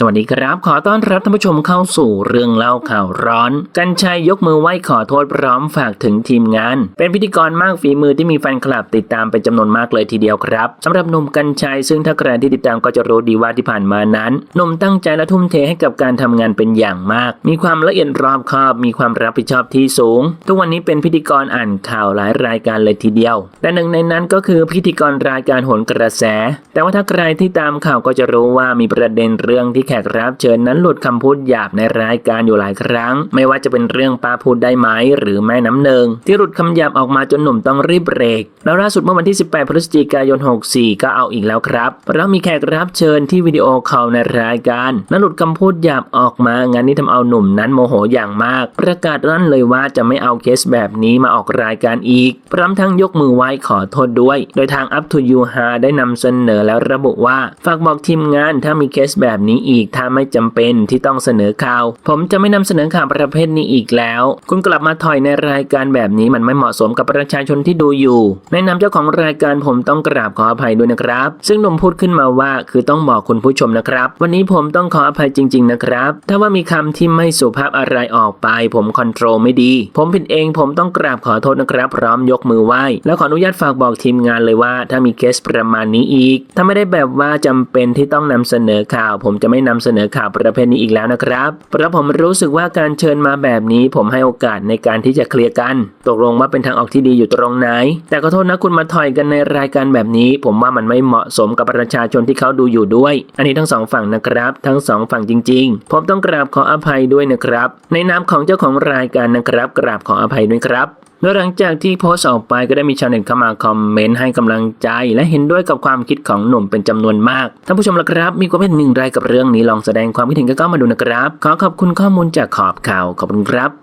สวัสดีครับ ขอต้อนรับท่านผู้ชมเข้าสู่เรื่องเล่าข่าวร้อน กันชัยยกมือไหว้ขอโทษพร้อมฝากถึงทีมงาน เป็นพิธีกรมากฝีมือที่มีแฟนคลับติดตามเป็นจำนวนมากเลยทีเดียวครับสำหรับหนุ่มกันชัยซึ่งถ้าใครที่ติดตามก็จะรู้ดีว่าที่ผ่านมานั้นหนุ่มตั้งใจและทุ่มเทให้กับการทำงานเป็นอย่างมาก มีความละเอียดรอบคอบ มีความรับผิดชอบที่สูง ทุกวันนี้เป็นพิธีกรอ่านข่าวหลายรายการเลยทีเดียว แต่หนึ่งในนั้นก็คือพิธีกรรายการโหนกระแส แต่ว่าถ้าใครที่ตามข่าวก็จะรู้ว่ามีประเด็นเรื่องที่แขกรับเชิญนั้นหลุดคำพูดหยาบในรายการอยู่หลายครั้ง ไม่ว่าจะเป็นเรื่องป้าพูดได้ไหมหรือแม่น้ำหนึ่งที่หลุดคำหยาบออกมาจนหนุ่มต้องรีบเบรก แล้วล่าสุดเมื่อวันที่ 18 พฤศจิกายน 64 ก็เอาอีกแล้วครับเรามีแขกรับเชิญที่วิดีโอคอลในรายการนั้นหลุดคำพูดหยาบออกมางานนี้ทำเอาหนุ่มนั้นโมโหอย่างมาก ประกาศรั่นเลยว่าจะไม่เอาเคสแบบนี้มาออกรายการอีก พร้อมทั้งยกมือไหว้ขอโทษด้วย โดยทาง Up to You ฮาได้นำเสนอแล้วระบุว่าฝากบอกทีมงานถ้ามีเคสแบบนี้อีกถ้าไม่จำเป็นที่ต้องเสนอข่าว ผมจะไม่นำเสนอข่าวประเภทนี้อีกแล้ว คุณกลับมาถอยในรายการแบบนี้มันไม่เหมาะสมกับประชาชนที่ดูอยู่แนะนำเจ้าของรายการผมต้องกราบขออภัยด้วยนะครับ ซึ่งหนุ่มพูดขึ้นมาว่าคือต้องบอกคุณผู้ชมนะครับ วันนี้ผมต้องขออภัยจริง ๆ นะครับ ถ้าว่ามีคำที่ไม่สุภาพอะไรออกไป ผมคอนโทรลไม่ดี ผมผิดเองผมต้องกราบขอโทษนะครับ พร้อมยกมือไหว้ แล้วขออนุญาตฝากบอกทีมงานเลยว่า ถ้ามีเคสประมาณนี้อีก ถ้าไม่ได้แบบว่าจำเป็นที่ต้องนำเสนอข่าว ผมจะไม่นำเสนอข่าวประเภทนี้อีกแล้วนะครับ เพราะผมรู้สึกว่าการเชิญมาแบบนี้ผมให้โอกาสในการที่จะเคลียร์กัน ตกลงว่าเป็นทางออกที่ดีอยู่ตรงไหน แต่ขอโทษนะคุณมาถอยกันในรายการแบบนี้ ผมว่ามันไม่เหมาะสมกับประชาชนที่เขาดูอยู่ด้วย อันนี้ทั้งสองฝั่งนะครับ ทั้งสองฝั่งจริง ๆ ผมต้องกราบขออภัยด้วยนะครับ ในนามของเจ้าของรายการนะครับ กราบขออภัยด้วยครับ โดยหลังจากที่โพสต์ออกไปก็ได้มีชาวเน็ตเข้ามาคอมเมนต์ให้กำลังใจ และเห็นด้วยกับความคิดของหนุ่มเป็นจำนวนมาก ท่านผู้ชมละครับ มีความเห็นหนึ่งไรกับเรื่องนี้ลองแสดงความคิดเห็นก็มาดูนะครับ ขอขอบคุณข้อมูลจากขอบข่าวขอบคุณครับ